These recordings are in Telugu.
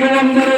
Thank you.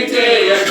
తనిఖీ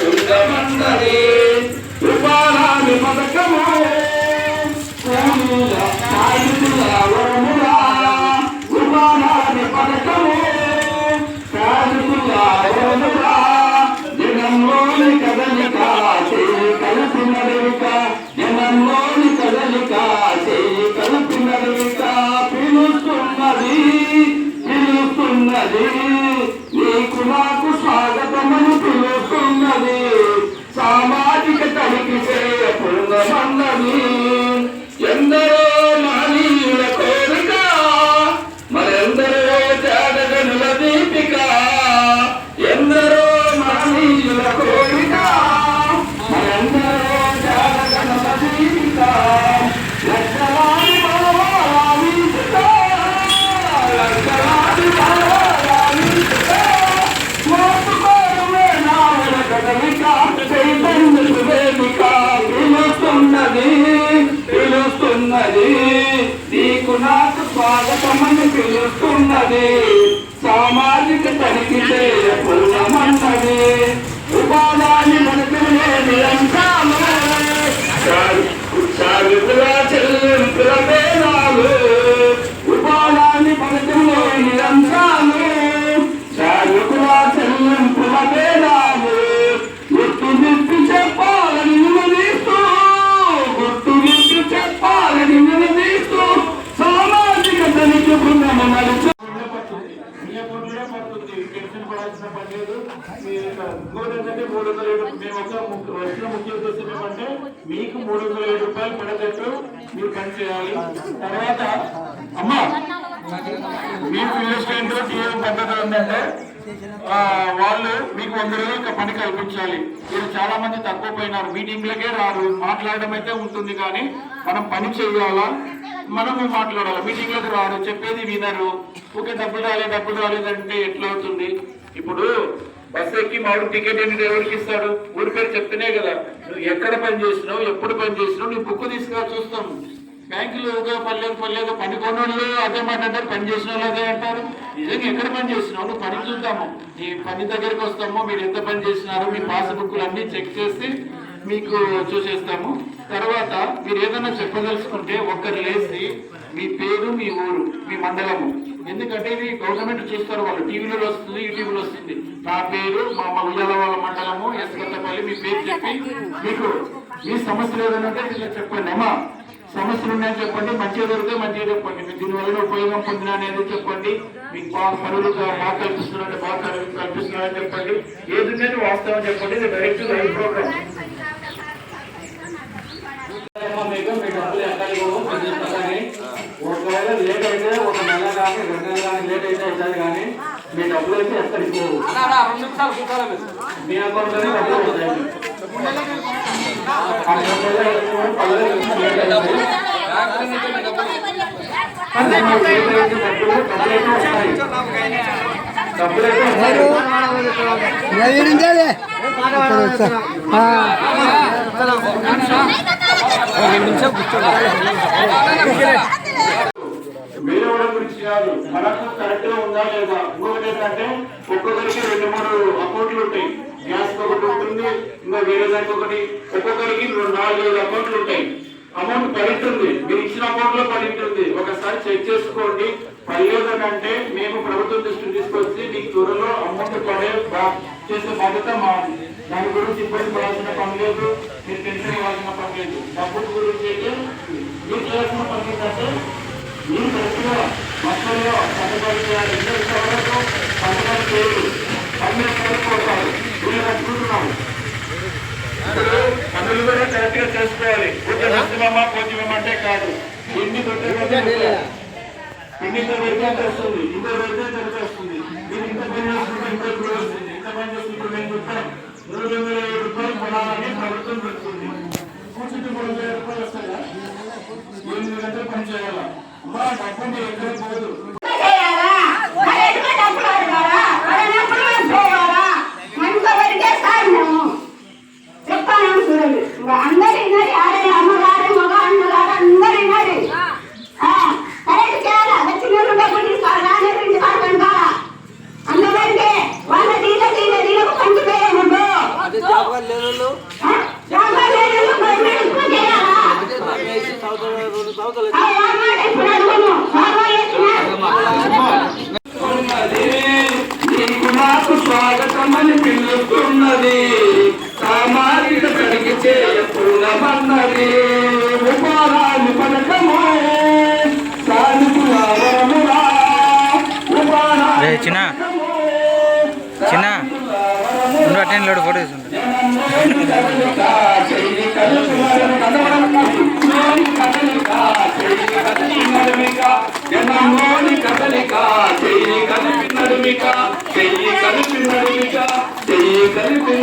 నాకు స్వాగతమని పిలుస్తున్నది సామాజిక తనిఖీ చేయకున్నమన్నది ఉపాధాన్ని మనకు లేని అంశాలు సాగుతుల చెల్లింపుల పేరాలు ఉపాధాన్ని మనకు లేని అంశాలు సాగుతుల చెల్లింపుల పేరాలు ఇంకోటి ఏంటంటే మూడు వందల ఏడు మేము ఒక ముఖ్య వచ్చిన ముఖ్య ఉద్దేశం ఏమంటే మీకు మూడు వందల ఏడు రూపాయలు పడేటట్టు మీరు పని చేయాలి. తర్వాత అమ్మా మీకు పిల్లల స్టాండ్ పద్ధతి ఏంటంటే వాళ్ళు మీకు వంద రోజులు పని కల్పించాలి. మీరు చాలా మంది తక్కువ పోయినారు. మీటింగ్లకే రారు. మాట్లాడడం అయితే ఉంటుంది కానీ మనం పని చేయాలా? మనము మాట్లాడాలి? మీటింగ్లకు రారు. చెప్పేది వినరు. ఓకే డబ్బులు రాలేదు డబ్బులు రాలేదంటే ఎట్లా అవుతుంది? ఇప్పుడు బస్ ఎక్కి మాడు టికెట్ ఎన్ని ఎవరికి ఇస్తాడు? ఊరి పేరు చెప్తేనే కదా. నువ్వు ఎక్కడ పని చేసినావు ఎప్పుడు పని చేసినావు నీ బుక్ తీసుకురా చూస్తాం. బ్యాంకులో పర్లేదు పర్లేదు పని కొనోళ్ళు అదే మాట అంటారు పని చేసిన వాళ్ళు అదే అంటారు. నిజంగా ఎక్కడ పని చేసినావు? నువ్వు పని చూద్దాము. నీ పని దగ్గరికి వస్తాము మీరు ఎంత పని చేసినారు మీ పాస్ బుక్లు అన్ని చెక్ చేసి మీకు చూసేస్తాము. తర్వాత మీరు ఏదైనా చెప్పదలుచుకుంటే ఒక్కరు లేచి మీ పేరు మీ ఊరు మీ మండలము. ఎందుకంటే ఇది గవర్నమెంట్ చూస్తారు వాళ్ళు. టీవీలో వస్తుంది యూట్యూబ్లో వస్తుంది. నా పేరు మా మా ఉయ్యాల వాళ్ళ మండలము ఎస్ కొత్తపల్లి మీ పేరు చెప్పి మీకు మీ సమస్యలు ఏదైనా ఉంటే ఇలా చెప్పండి. అమ్మా సమస్యలు ఉన్నాయని చెప్పండి. మంచిగా దొరికితే మంచిగా చెప్పండి. మీకు దీనివల్ల ఉపయోగం పొందినా అనేది చెప్పండి? మీకు బాగా పనులు బాగా కల్పిస్తున్నారంటే బాగా కల్- కల్పిస్తున్నారని చెప్పండి. ఏది ఉన్నది వాస్తవం చెప్పండి. ఇది డైరెక్ట్ లైవ్? ప్రోగ్రామ్ మీకు మీ డబ్బులు ఎక్కడ ఇవ్వము ప్రతి ఒక్కసారి ఒకవేళ లేట్ అయితే ఒక నెల కానీ రెండు నెలలు కానీ లేట్ అయితే అవుతుంది కానీ మీ డబ్బులు అయితే ఎక్కడికి పోవు మీ అకౌంట్లోనే డబ్బులు పోతాయి ఆ డబ్బులు అయితే పదివేలు నుంచి లేట్ అయింది. అది మా చేతిలో అయితే డబ్బులు డబ్బులైతే వస్తాయి డబ్బులైతే వస్తాయి వేరే వాళ్ళ గురించి కాదు మనకు కరెక్ట్గా ఉందా లేదా? ఇంకొకటి ఏంటంటే ఒక్కొక్కరికి రెండు మూడు అకౌంట్లు ఉంటాయి. గ్యాస్ ఒకటి ఉంటుంది ఇంకా వేరే దానికి ఒకటి. ఒక్కొక్కరికి రెండు నాలుగు ఐదు అకౌంట్లు ఉంటాయి. అమౌంట్ కరెక్ట్ ఉంది. మీరు ఇచ్చిన అమౌంట్లో కరెక్ట్ ఉంది. ఒకసారి చెక్ చేసుకోండి. పర్లేదని అంటే మేము ప్రభుత్వం దృష్టికి తీసుకొచ్చి మీకు త్వరలో అమౌంట్ పడే చేసే బాధ్యత మాది. దాని గురించి ఇబ్బంది పడాల్సిన పని లేదు. మీరు టెన్షన్ ఇవ్వాల్సిన పని లేదు. డబ్బుల గురించి అయితే మీరు చేయాల్సిన పని ఏంటంటే మీరు కరెక్ట్గా మక్కల్లో పండుగలు చేయాలి ఇద్దరు సభలకు పండుగలు పన్నెండు పనులు కూడా కరెక్ట్గా చేసుకోవాలి అంటే కాదు ఎన్ని దొరికే పిండితో పెడితే వస్తుంది ఇంత వస్తుంది మీరు ఇంత పని వస్తుంది ఇంత పని మూడు వందల ఏడు రూపాయలు కొనాలని ప్రభుత్వం పెడుతుంది కూర్చుంటే మూడు వేల రూపాయలు వస్తాయా ఎనిమిది గంటలు పని చేయాలా? అమ్మా డబ్బు మీరు ఎక్కడ పోదు చేయాలా?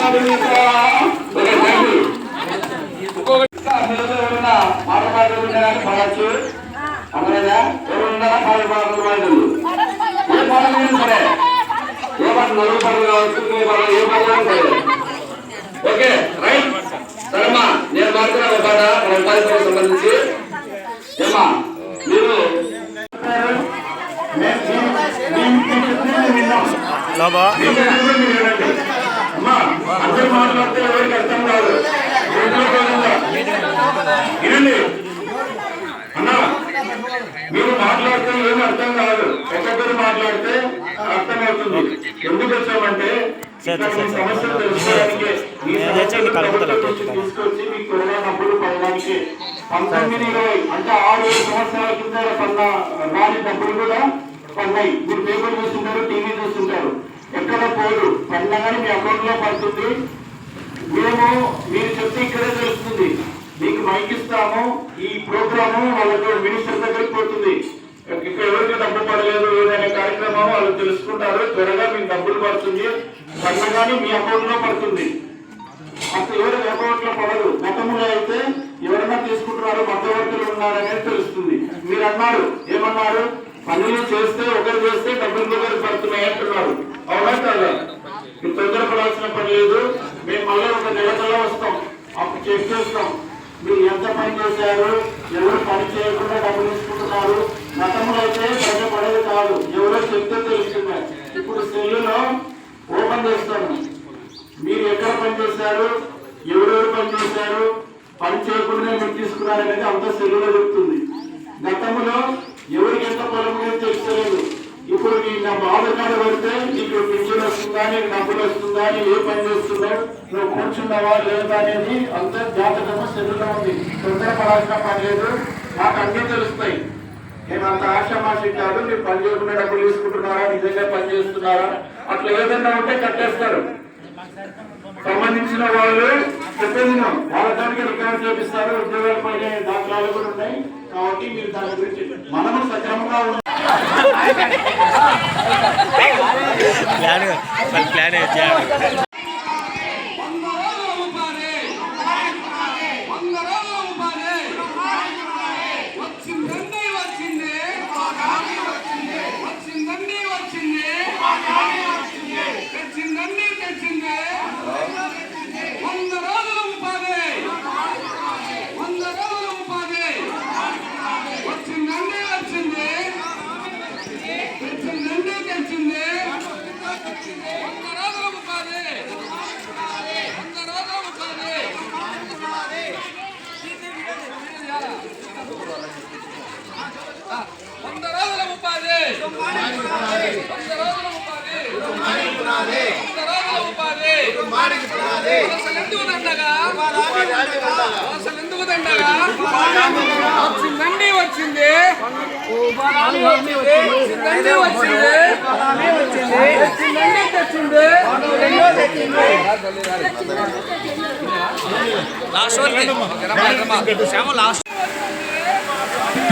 కలిపి నడుమిక ఒక థ్యాంక్ యూ ఇంకొకటి అందరితో ఎవరైనా పాట పాటలు సరే ఏ పాట నలుగు పాటలు కావచ్చు ఏ పాట ఏ పాటలు సరే ఓకే రైట్ సరేమ్మా నేను మాట్లాడే ఒక పాట మన సంబంధించి ఏమా మీరు లోబా అందరూ మాట్లాడితే ఎవరికి అర్థం కాదు? వినండి. అన్నా మీరు మాట్లాడితే ఏమి అర్థం కాదు. ఒక్కొక్కరు మాట్లాడితే అర్థమవుతుంది. ఎందుకు వచ్చామంటే సమస్యలు తెలుసుకోవడానికి తీసుకొచ్చి మీ కరోనా డబ్బులు పడడానికి పంతొమ్మిది ఇరవై అంటే ఆరు సంవత్సరాల కింద పన్న రాని డబ్బులు కూడా పన్నాయి మీరు పేపర్ చూస్తుంటారు టీవీ చూస్తుంటారు. ఎక్కడ పోదు. పన్నగానే మీ అకౌంట్లో పడుతుంది. మేము మీరు చెప్తే ఇక్కడే తెలుస్తుంది. మీకు మైక్ ఇస్తాము. ఈ ప్రోగ్రాము వాళ్ళకు మినిస్టర్ దగ్గరికి పోతుంది. ఇక్కడ ఎవరికి డబ్బు పడలేదు ఏదైనా కార్యక్రమం వాళ్ళు తెలుసుకుంటారు. త్వరగా మీకు డబ్బులు పడుతుంది. పండగానే మీ అకౌంట్లో పడుతుంది. అసలు ఎవరి అకౌంట్లో పడదు. గతంలో అయితే ఎవరైనా తీసుకుంటున్నారు మధ్యవర్తులు ఉన్నారనేది తెలుస్తుంది. మీరు అన్నారు ఏమన్నారు? పనులు చేస్తే ఒకరు చేస్తే డబ్బులు ఒకరు పడుతున్నాయి అంటున్నారు. అవునా కదా? మీరు తొందరపడాల్సిన పని లేదు. మేము మళ్ళీ ఒక నెల నెల వస్తాం. అప్పుడు చెక్ చేస్తాం. మీరు ఎంత పని చేశారు? ఎవరు పని చేయకుండా డబ్బులు తీసుకుంటున్నారు? గతంలో అయితే ప్రజ పడేది కాదు. ఎవరో చెప్తే తెలుస్తున్నారు ఇప్పుడు సెల్లులో ఓపెన్ చేస్తాను మీరు ఎక్కడ పని చేశారు? ఎవరెవరు పని చేశారు? పని చేయకుండా మీరు తీసుకున్నారనేది అంత సెల్లులో చెప్తుంది. గతంలో ఎవరికి ఎంత పొలం తెలుస్తలేదు. ఇప్పుడు నీ నా బాధ కార్డు పెడితే నీకు పింఛన్ వస్తుందా నీకు డబ్బులు వస్తుందా నీకు ఏ పని చేస్తున్నావు నువ్వు కూర్చున్నావా లేదా అనేది అంత జాతకము సెల్లులో ఉంది. తొందరపడాల్సిన పని లేదు. నాకు అన్నీ తెలుస్తాయి. నేను అంత ఆశామాషి కాదు మీరు పని చేయకుండా డబ్బులు తీసుకుంటున్నారా? నిజంగా పని చేస్తున్నారా? అట్లా ఏదైనా ఉంటే కట్టేస్తారు. సంబంధించిన వాళ్ళు చెప్పేది వాళ్ళ దానికి రికార్డు చేపిస్తారు. ఉద్యోగాలు పైన దాఖలాలు కూడా ఉన్నాయి. కాబట్టి మీరు దాని గురించి మనము సక్రమంగా ఉండాలి. ప్లాన్ వాళ్ళు ప్లాన్ చేయాలి వంద రోజుల ఉపాధి వంద రోజుల ఉపాధి వచ్చిందండి వచ్చింది వచ్చిందండి వచ్చింది తెచ్చిందండి తెచ్చింది వంద రోజుల ఉపాధి వంద రోజుల ఉపాధి వచ్చిందండి వచ్చింది తెచ్చిందండి తెచ్చింది వంద రోజుల ఉపాధి వంద రోజుల ఉపాధి వంద రోజుల ఉపాధి. వంద రోజుల ఉపాధి వంద రోజుల ఉపాధి అసలు ఎందుకు దండగా అసలు ఎందుకు దండగా వచ్చిందండి వచ్చింది వచ్చిందండి వచ్చింది వచ్చిందండి తెచ్చింది లాస్ట్ వరకు శ్యామ లాస్ట్ వంద రోజుల ఉపాధి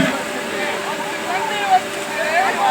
వంద రోజుల ఉపాధి వచ్చిందండి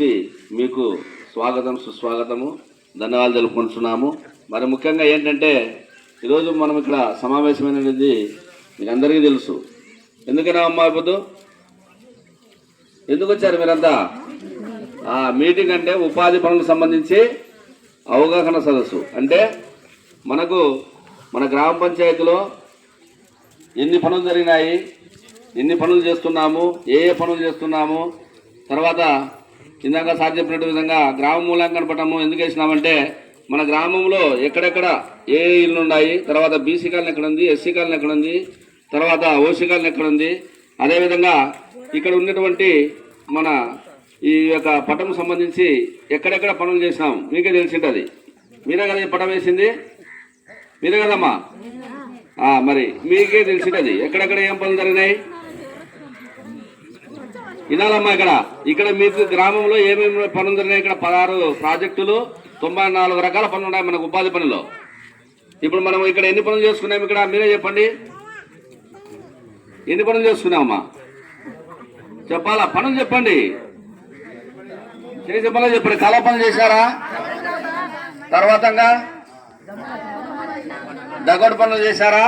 నుంచి మీకు స్వాగతం సుస్వాగతము ధన్యవాదాలు తెలుపుకుంటున్నాము. మరి ముఖ్యంగా ఏంటంటే ఈరోజు మనం ఇక్కడ సమావేశమైనది మీకు అందరికీ తెలుసు. ఎందుకైనా అమ్మా ఇప్పుడు ఎందుకు వచ్చారు మీరంతా? ఆ మీటింగ్ అంటే ఉపాధి పనులకు సంబంధించి అవగాహన సదస్సు. అంటే మనకు మన గ్రామ పంచాయతీలో ఎన్ని పనులు జరిగినాయి ఎన్ని పనులు చేస్తున్నాము ఏ ఏ పనులు చేస్తున్నాము తర్వాత ఇందాక సార్ చెప్పినట్టు విధంగా గ్రామ మూల్యాంకన పటము ఎందుకు వేసినామంటే మన గ్రామంలో ఎక్కడెక్కడ ఏ ఇల్లు ఉన్నాయి తర్వాత బీసీ కాలనీ ఎక్కడ ఉంది ఎస్సీ కాలనీ ఎక్కడ ఉంది తర్వాత ఓసీ కాలనీ ఎక్కడ ఉంది అదేవిధంగా ఇక్కడ ఉన్నటువంటి మన ఈ యొక్క పటం సంబంధించి ఎక్కడెక్కడ పనులు చేసినాం. మీకే తెలిసింటది మీరే కదా పటం వేసింది? మీరే కదమ్మా? మరి మీకే తెలిసింటది ఎక్కడెక్కడ ఏం పనులు జరిగినాయి? వినాలమ్మా ఇక్కడ. ఇక్కడ మీకు గ్రామంలో ఏమేమి పనులు జరిగినాయి ఇక్కడ పదహారు ప్రాజెక్టులు తొంభై నాలుగు రకాల పనులు ఉన్నాయి మనకు ఉపాధి పనిలో. ఇప్పుడు మనం ఇక్కడ ఎన్ని పనులు చేసుకున్నాము ఇక్కడ మీరే చెప్పండి. ఎన్ని పనులు చేసుకున్నామమ్మా చెప్పాలా? పనులు చెప్పండి. చేసే పనులు చెప్పండి. కళ పనులు చేశారా? తర్వాత డగోడ్ పనులు చేశారా?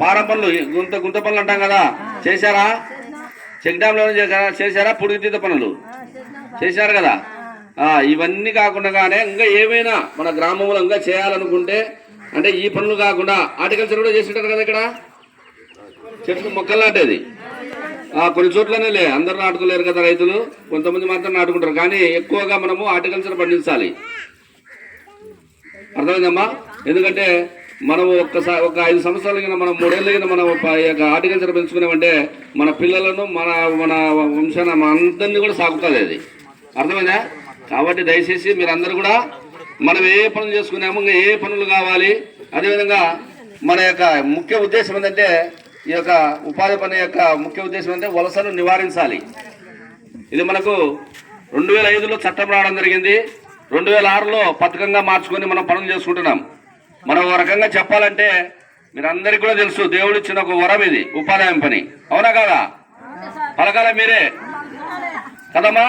పార పనులు గుంత గుంత పనులు అంటాం కదా. చేశారా? చెక్ డ్యామ్లో చేశారా? పుడితీత పనులు? చేశారు కదా? ఆ, ఇవన్నీ కాకుండానే ఇంకా ఏమైనా మన గ్రామంలో ఇంకా చేయాలనుకుంటే అంటే ఈ పనులు కాకుండా హార్టికల్చర్ కూడా చేసింటారు కదా ఇక్కడ? చెట్లు మొక్కలు నాటేది. ఆ, కొన్ని చోట్లనే లే అందరు నాటుకోలేరు కదా రైతులు. కొంతమంది మాత్రం నాటుకుంటారు. కానీ ఎక్కువగా మనము హార్టికల్చర్ పండించాలి. అర్థమైందమ్మా? ఎందుకంటే మనం ఒక్కసారి ఒక ఐదు సంవత్సరాల కింద మనం మూడేళ్ళ కింద మనం ఈ యొక్క హార్టికల్చర్ పెంచుకున్నామంటే మన పిల్లలను మన మన వంశాన మన అందరినీ కూడా సాగుతుంది అది. అర్థమైందా? కాబట్టి దయచేసి మీరందరూ కూడా మనం ఏ పనులు చేసుకున్నాము ఇంకా ఏ పనులు కావాలి అదేవిధంగా మన యొక్క ముఖ్య ఉద్దేశం ఏంటంటే ఈ యొక్క ఉపాధి పని యొక్క ముఖ్య ఉద్దేశం అంటే వలసను నివారించాలి. ఇది మనకు రెండు వేల ఐదులో చట్టం రావడం జరిగింది. రెండు వేల ఆరులో పథకంగా మార్చుకొని మనం పనులు చేసుకుంటున్నాం. మనం ఒక రకంగా చెప్పాలంటే మీరందరికీ కూడా తెలుసు దేవుడు ఇచ్చిన ఒక వరం ఇది ఉపాధ్యాయం పని. అవునా కాదా? పలకాల మీరే. కదమ్మా?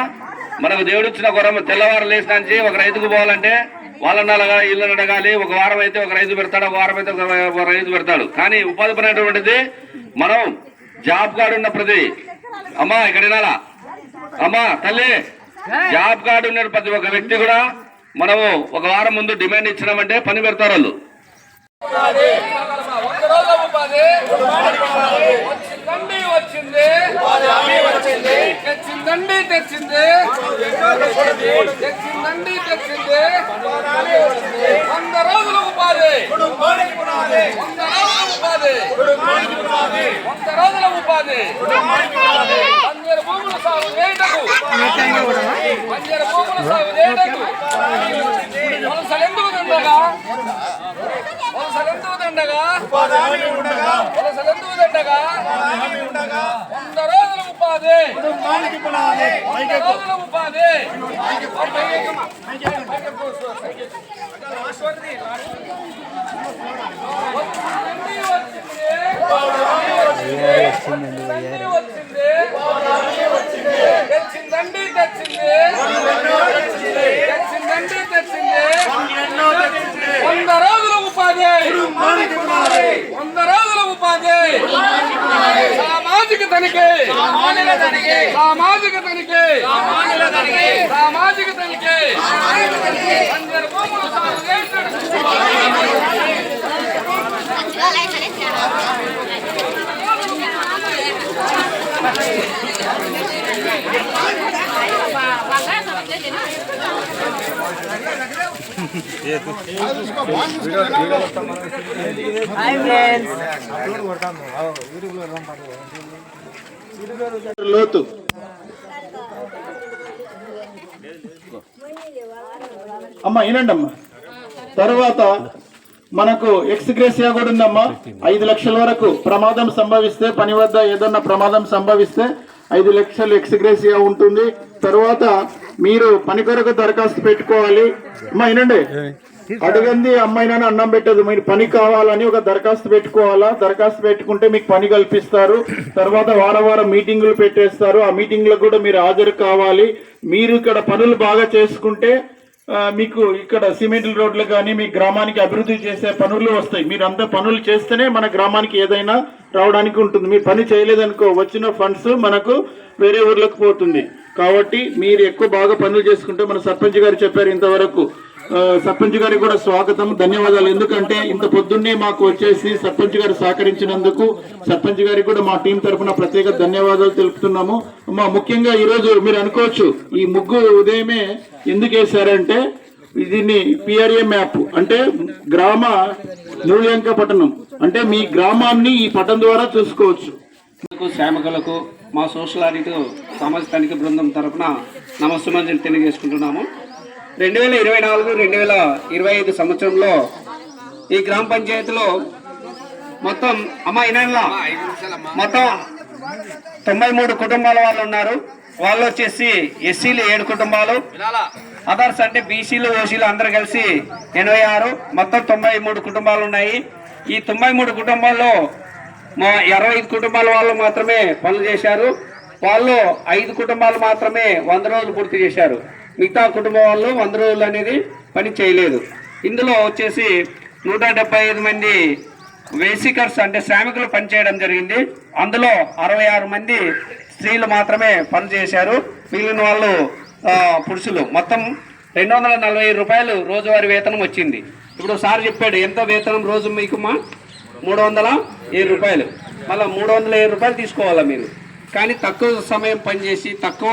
మనకు దేవుడు ఇచ్చిన ఒక వరం తెల్లవారు లేచినాంచి ఒక రైతుకు పోవాలంటే వాళ్ళని అడగా ఇళ్ళని అడగాలి ఒక వారం అయితే ఒక రైతు పెడతాడు ఒక వారం అయితే ఒక ఒక రైతు పెడతాడు. కానీ ఉపాధి పని అనేటువంటిది మనం జాబ్ కార్డు ఉన్న ప్రతి అమ్మా ఇక్కడ వినాలా అమ్మా తల్లి జాబ్ కార్డు ఉన్న ప్రతి ఒక్క వ్యక్తి కూడా మనము ఒక వారం ముందు డిమాండ్ ఇచ్చినామంటే పని పెడతారు వాళ్ళు. వచ్చింది తెచ్చిందండి తెచ్చింది తెచ్చిందండి తెచ్చింది వంద రోజుల ఉపాధి వంద రోజుల ఉపాధి వంద రోజుల ఉపాధి. పంజర భూముల సాగు చేయటకు పంజర భూముల సాగు చేయటకు వలసలెందుకు దండగా? వలసలెందుకు దండగా? వలసలెందుకు దండగా? వంద రోజుల ఉపాధి. వంద రోజుల ఉపాధి. వచ్చింది, వచ్చింది. తెచ్చిందండి తెచ్చింది. తెచ్చిందండి తెచ్చింది. వంద రోజుల ఉపాధి. వంద రోజుల ఉపాధి. సామాజిక తనిఖీ. సామాజిక తనిఖీ. సామాజిక తనిఖీ. అందరి భూములు సాగు చేస్తాడు లోతు అమ్మా వినండి అమ్మా తర్వాత మనకు ఎక్స్గ్రేసియా కూడా ఉందమ్మా. ఐదు లక్షల వరకు ప్రమాదం సంభవిస్తే పని వద్ద ఏదన్నా ప్రమాదం సంభవిస్తే ఐదు లక్షలు ఎక్స్గ్రేసియా ఉంటుంది. తర్వాత మీరు పని కొరకు దరఖాస్తు పెట్టుకోవాలి. అమ్మా వినండి. అడగంది అమ్మాయినని అన్నం పెట్టదు. మీరు పని కావాలని ఒక దరఖాస్తు పెట్టుకోవాలా? దరఖాస్తు పెట్టుకుంటే మీకు పని కల్పిస్తారు. తర్వాత వారం వారం మీటింగులు పెట్టేస్తారు. ఆ మీటింగ్లకు కూడా మీరు హాజరు కావాలి. మీరు ఇక్కడ పనులు బాగా చేసుకుంటే మీకు ఇక్కడ సిమెంట్ రోడ్లు కానీ మీ గ్రామానికి అభివృద్ధి చేసే పనులు వస్తాయి. మీరు అంత పనులు చేస్తేనే మన గ్రామానికి ఏదైనా రావడానికి ఉంటుంది. మీరు పని చేయలేదనుకో వచ్చిన ఫండ్స్ మనకు వేరే ఊర్లకు పోతుంది. కాబట్టి మీరు ఎక్కువ బాగా పనులు చేసుకుంటే మన సర్పంచ్ గారు చెప్పారు ఇంతవరకు. సర్పంచ్ గారికి కూడా స్వాగతం ధన్యవాదాలు. ఎందుకంటే ఇంత పొద్దున్నే మాకు వచ్చేసి సర్పంచ్ గారు సహకరించినందుకు సర్పంచ్ గారికి కూడా మా టీం తరఫున ప్రత్యేక ధన్యవాదాలు తెలుపుతున్నాము. మా ముఖ్యంగా ఈరోజు మీరు అనుకోవచ్చు ఈ ముగ్గు ఉదయమే ఎందుకు వేశారంటే దీన్ని పిఆర్ఏ మ్యాప్ అంటే గ్రామ మూల్యాంక పట్టణం అంటే మీ గ్రామాన్ని ఈ పట్టణం ద్వారా చూసుకోవచ్చు. కు శ్రామికులకు మా సోషల్ ఆడిట్ సమాజ తనిఖీ బృందం తరఫున నమస్సుమంజలు తెలియజేసుకుంటున్నాము. రెండు వేల ఇరవై నాలుగు రెండు వేల ఇరవై ఐదు సంవత్సరంలో ఈ గ్రామ పంచాయతీలో మొత్తం అమ్మ ఇనలా మొత్తం తొంభై మూడు కుటుంబాల వాళ్ళు ఉన్నారు. వాళ్ళు వచ్చేసి ఎస్సీలు ఏడు కుటుంబాలు. అదర్స్ అంటే బీసీలు ఓసీలు అందరు కలిసి ఎనభై ఆరు. మొత్తం తొంభై మూడు కుటుంబాలు ఉన్నాయి. ఈ తొంభై మూడు కుటుంబాల్లో మా ఇరవై ఐదు కుటుంబాల వాళ్ళు మాత్రమే పనులు చేశారు. వాళ్ళు ఐదు కుటుంబాలు మాత్రమే వంద రోజులు పూర్తి చేశారు. మిగతా కుటుంబం వాళ్ళు వంద రోజులు అనేది పని చేయలేదు. ఇందులో వచ్చేసి నూట డెబ్బై ఐదు మంది వేసికర్స్ అంటే శ్రామికులు పనిచేయడం జరిగింది. అందులో అరవై ఆరు మంది స్త్రీలు మాత్రమే పని చేశారు. మిగిలిన వాళ్ళు పురుషులు. మొత్తం రెండు వందల నలభై రూపాయలు రోజువారీ వేతనం వచ్చింది. ఇప్పుడు సార్ చెప్పాడు ఎంత వేతనం రోజు మీకుమా మూడు వందల ఏడు రూపాయలు. మళ్ళీ మూడు వందల ఏడు రూపాయలు తీసుకోవాలా మీరు? కానీ తక్కువ సమయం పనిచేసి తక్కువ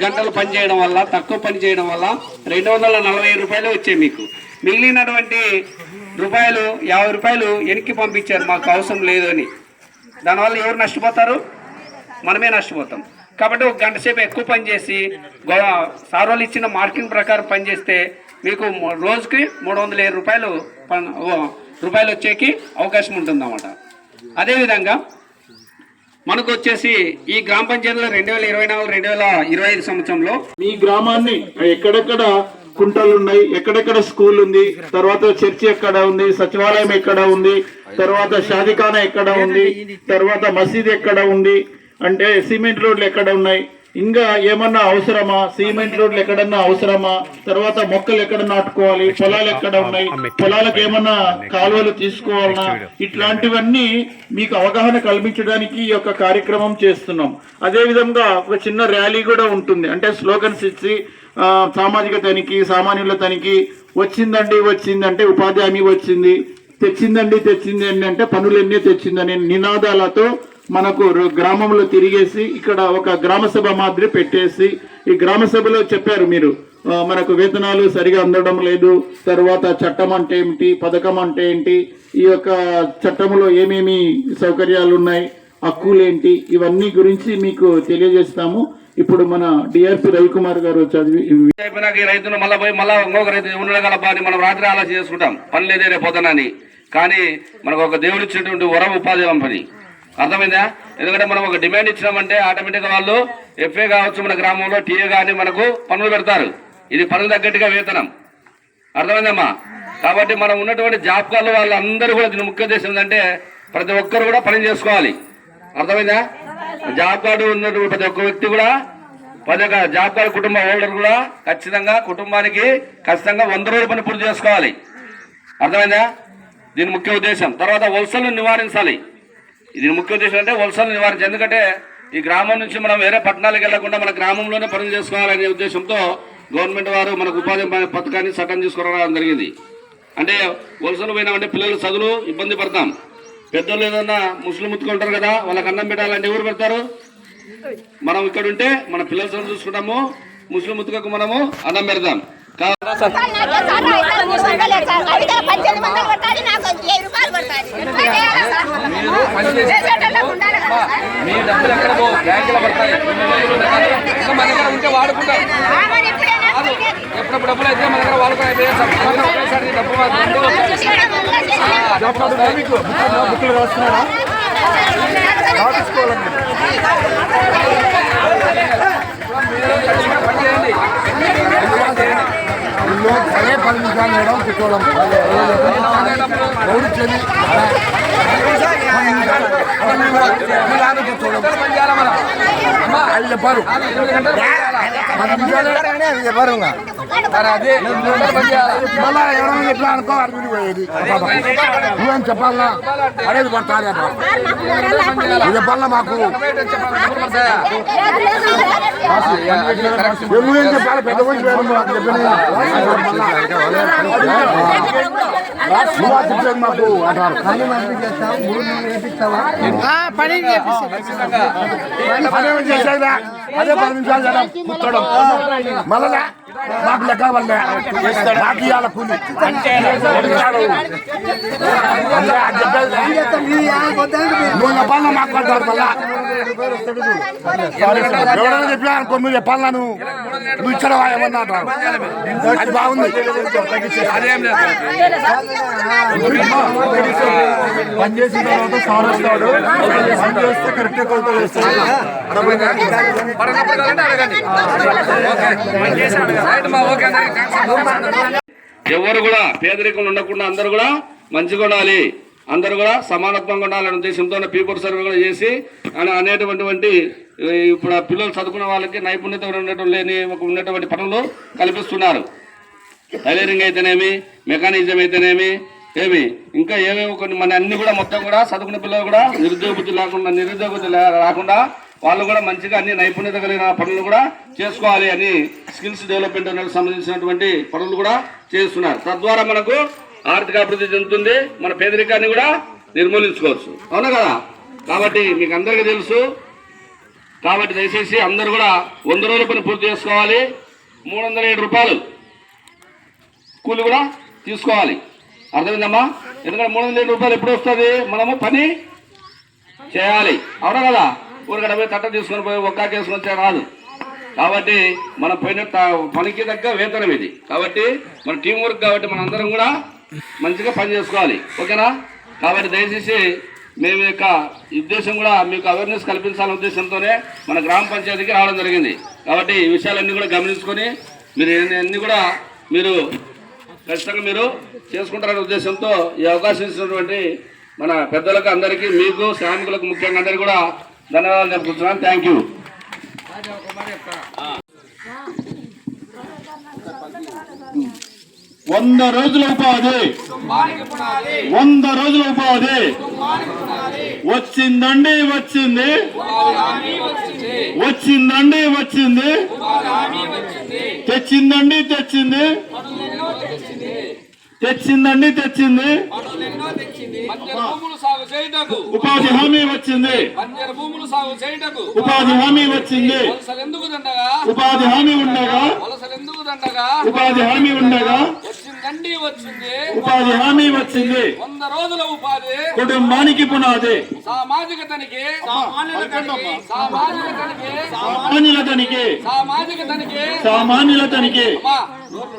గంటలు పనిచేయడం వల్ల తక్కువ పని చేయడం వల్ల రెండు వందల నలభై రూపాయలు వచ్చాయి మీకు. మిగిలినటువంటి రూపాయలు యాభై రూపాయలు వెనక్కి పంపించారు మాకు అవసరం లేదు అని. దానివల్ల ఎవరు నష్టపోతారు? మనమే నష్టపోతాం. కాబట్టి ఒక గంట సేపు ఎక్కువ పనిచేసి గో- సార్ వాళ్ళు ఇచ్చిన మార్కింగ్ ప్రకారం పనిచేస్తే మీకు రోజుకి మూడు వందల ఏడు రూపాయలు రూపాయలు వచ్చేకి అవకాశం ఉంటుందన్నమాట. అదేవిధంగా మనకు వచ్చేసి ఈ గ్రామ పంచాయతీలో రెండు వేల ఇరవై నాలుగు రెండు వేల ఇరవై ఐదు సంవత్సరంలో మీ గ్రామాన్ని ఎక్కడెక్కడ కుంటలు ఉన్నాయి ఎక్కడెక్కడ స్కూల్ ఉంది తర్వాత చర్చి ఎక్కడ ఉంది సచివాలయం ఎక్కడ ఉంది తర్వాత షాదిఖానా ఎక్కడ ఉంది తర్వాత మసీద్ ఎక్కడ ఉంది అంటే సిమెంట్ రోడ్లు ఎక్కడ ఉన్నాయి ఇంకా ఏమన్నా అవసరమా? సిమెంట్ రోడ్లు ఎక్కడన్నా అవసరమా? తర్వాత మొక్కలు ఎక్కడ నాటుకోవాలి? పొలాలు ఎక్కడ ఉన్నాయి? పొలాలకు ఏమన్నా కాలువలు తీసుకోవాలన్నా ఇట్లాంటివన్నీ మీకు అవగాహన కల్పించడానికి ఈ యొక్క కార్యక్రమం చేస్తున్నాం. అదే విధంగా ఒక చిన్న ర్యాలీ కూడా ఉంటుంది. అంటే స్లోగన్స్ ఇచ్చి సామాజిక తనిఖీ సామాన్యుల తనిఖీ వచ్చిందండి వచ్చిందంటే ఉపాధి హామీ వచ్చింది తెచ్చిందండి తెచ్చిందండి అంటే పనులన్నీ తెచ్చిందని నినాదాలతో మనకు రు- గ్రామంలో తిరిగేసి ఇక్కడ ఒక గ్రామ సభ మాదిరి పెట్టేసి ఈ గ్రామ సభలో చెప్పారు మీరు. మనకు వేతనాలు సరిగా అందడం లేదు. తర్వాత చట్టం అంటే ఏమిటి? పథకం అంటే ఏంటి? ఈ యొక్క చట్టంలో ఏమేమి సౌకర్యాలు ఉన్నాయి? హక్కులేంటి? ఇవన్నీ గురించి మీకు తెలియజేస్తాము. ఇప్పుడు మన డిఆర్పి రవికుమార్ గారు చదివి అయిపోయినాక ఈ మళ్ళీ పోయి మళ్ళీ ఇంకొక రైతు ఉండగల అని మనం రాత్రి ఆలోచన చేసుకుంటాం. పని లేదే రేపు పోతానని కానీ మనకు ఒక దేవుడు ఇచ్చినటువంటి వరం ఉపాధి పని అర్థమైందా? ఎందుకంటే మనం ఒక డిమాండ్ ఇచ్చినామంటే ఆటోమేటిక్గా వాళ్ళు ఎఫ్ఏ కావచ్చు మన గ్రామంలో టీఏ కానీ మనకు పనులు పెడతారు. ఇది పనులు తగ్గట్టుగా వేతనం. అర్థమైందమ్మా? కాబట్టి మనం ఉన్నటువంటి జాబ్ కార్డు వాళ్ళందరూ కూడా దీని ముఖ్య ఉద్దేశం ఏంటంటే ప్రతి ఒక్కరు కూడా పని చేసుకోవాలి. అర్థమైందా? జాబ్ కార్డు ఉన్నటువంటి ప్రతి ఒక్క వ్యక్తి కూడా ప్రతి ఒక్క జాబ్ కార్డు కుటుంబ హోల్డర్ కూడా ఖచ్చితంగా కుటుంబానికి ఖచ్చితంగా వంద రోజుల పని పూర్తి చేసుకోవాలి. అర్థమైందా? దీని ముఖ్య ఉద్దేశం. తర్వాత వలసలను నివారించాలి. దీని ముఖ్య ఉద్దేశం అంటే వలసలు నివారించాలి ఎందుకంటే ఈ గ్రామం నుంచి మనం వేరే పట్టణాలకు వెళ్ళకుండా మన గ్రామంలోనే పనులు చేసుకోవాలనే ఉద్దేశంతో గవర్నమెంట్ వారు మనకు ఉపాధి పథకాన్ని చట్టం తీసుకురావడం జరిగింది. అంటే వలసలు పోయినామంటే పిల్లలు చదువులు ఇబ్బంది పడతాం. పెద్దలు ఏదన్నా ముస్లిం ముత్తుకుంటారు కదా వాళ్ళకి అన్నం పెట్టాలంటే ఎవరు పెడతారు? మనం ఇక్కడ ఉంటే మన పిల్లల చదువు చూసుకుంటాము ముస్లిం ముత్తుకకు మనము అన్నం పెడతాం. మీ డబ్బులు ఎక్కడ పో బ్యాంకులో పడతాయి మన దగ్గర ఉంటే వాడుకుంటాం ఎప్పుడప్పుడు డబ్బులు అయితే మన దగ్గర వాడుకుని డబ్బు మాకు రాస్తున్నారా పని చేయండి అదే పది నిమిషాలు మేడం కూర్చోవడం అదే డబ్బులు రౌడీ చెల్లి కూర్చోవడం పని చేయాలా మనం అమ్మా అది చెప్పారు ఎనిమిది గంటలు పని చేయాలా? పది నిమిషాలు చెప్పారు పని మళ్ళా ఎవరైనా చెప్పినా అనుకో పోయేది. నువ్వేం చెప్పాలా అడేది పడతారు ఇది చెప్పాలా మాకు నువ్వేం చెప్పాలి? పెద్ద మనిషి వేరు మాకు అంటారు అదేమో చేసేదా? అదే పది నిమిషాలు మళ్ళా మాకు లెక్క వల్లే మాకు ఇవ్వాలి కూలి. నువ్వు అంటారు మళ్ళా చెప్పినా అనుకో నువ్వు చెప్పాలా నువ్వు ఏమన్నా అది బాగుంది. అదేం లేదు పని చేసిన తర్వాత సార్ వస్తాడు. పని చేస్తే కరెక్ట్ కొలత వేస్తాడు. ఎవరు కూడా పేదరికం ఉండకుండా అందరూ కూడా మంచిగా ఉండాలి. అందరూ కూడా సమానత్వంగా ఉండాలనే ఉద్దేశంతో పీపుల్ సర్వే కూడా చేసి అనేటువంటి ఇప్పుడు పిల్లలు చదువుకున్న వాళ్ళకి నైపుణ్యత ఉండటం లేని ఒక ఉన్నటువంటి పనులు కల్పిస్తున్నారు. టైలరింగ్ అయితేనేమి మెకానిజం అయితేనేమి ఏమి ఇంకా ఏమేమి కొన్ని మన అన్ని కూడా మొత్తం కూడా చదువుకున్న పిల్లలు కూడా నిరుద్యోగ బుద్ధి లేకుండా నిరుద్యోగ బుద్ధి లే- రాకుండా వాళ్ళు కూడా మంచిగా అన్ని నైపుణ్యత కలిగిన పనులు కూడా చేసుకోవాలి అని స్కిల్స్ డెవలప్మెంట్ అనేది సంబంధించినటువంటి పనులు కూడా చేస్తున్నారు. తద్వారా మనకు ఆర్థిక అభివృద్ధి చెందుతుంది మన పేదరికాన్ని కూడా నిర్మూలించుకోవచ్చు. అవునా కదా? కాబట్టి మీకు అందరికీ తెలుసు కాబట్టి దయచేసి అందరూ కూడా వంద రోజుల పని పూర్తి చేసుకోవాలి. మూడు వందల ఏడు రూపాయలు కూలి కూడా తీసుకోవాలి. అర్థమైందమ్మా? ఎందుకంటే మూడు వందల ఏడు రూపాయలు ఎప్పుడు వస్తుంది? మనము పని చేయాలి. అవునా కదా? ఊరికడ పోయి తట్ట తీసుకొని పోయి ఒక్క చేసుకొని వచ్చే రాదు. కాబట్టి మనం పోయిన త- పనికి తగ్గ వేతనం ఇది. కాబట్టి మన టీం వర్క్ కాబట్టి మన అందరం కూడా మంచిగా పని చేసుకోవాలి. ఓకేనా? కాబట్టి దయచేసి మేము యొక్క ఉద్దేశం కూడా మీకు అవేర్నెస్ కల్పించాలనే ఉద్దేశంతోనే మన గ్రామ పంచాయతీకి రావడం జరిగింది. కాబట్టి ఈ విషయాలన్నీ కూడా గమనించుకొని మీరు అన్ని కూడా మీరు ఖచ్చితంగా మీరు చేసుకుంటారనే ఉద్దేశంతో ఈ అవకాశం ఇచ్చినటువంటి మన పెద్దలకు అందరికీ మీకు శ్రామికులకు ముఖ్యంగా అందరికీ కూడా ధన్యవాదాలు చెప్పుకుంటున్నాను థ్యాంక్ యూ వంద రోజుల ఉపాధి. వంద రోజుల ఉపాధి. వచ్చిందండి వచ్చింది. వచ్చిందండి వచ్చింది. తెచ్చిందండి తెచ్చింది. తెచ్చిందండి తెచ్చింది. ఉపాధి హామీ వచ్చింది. ఉపాధి హామీ వచ్చింది. ఉపాధి హామీ ఉండగా? ఉపాధి హామీ ఉండగా? వచ్చిందండి వచ్చింది. ఉపాధి హామీ వచ్చింది. వంద రోజుల ఉపాధి. కుటుంబానికి పునాది. సామాజిక తనిఖీ సామాన్యుల తనిఖీ సామాజిక తనిఖీ సామాన్యుల తనిఖీ సామాజిక తనిఖీ సామాన్యుల తనిఖీ నోట్లు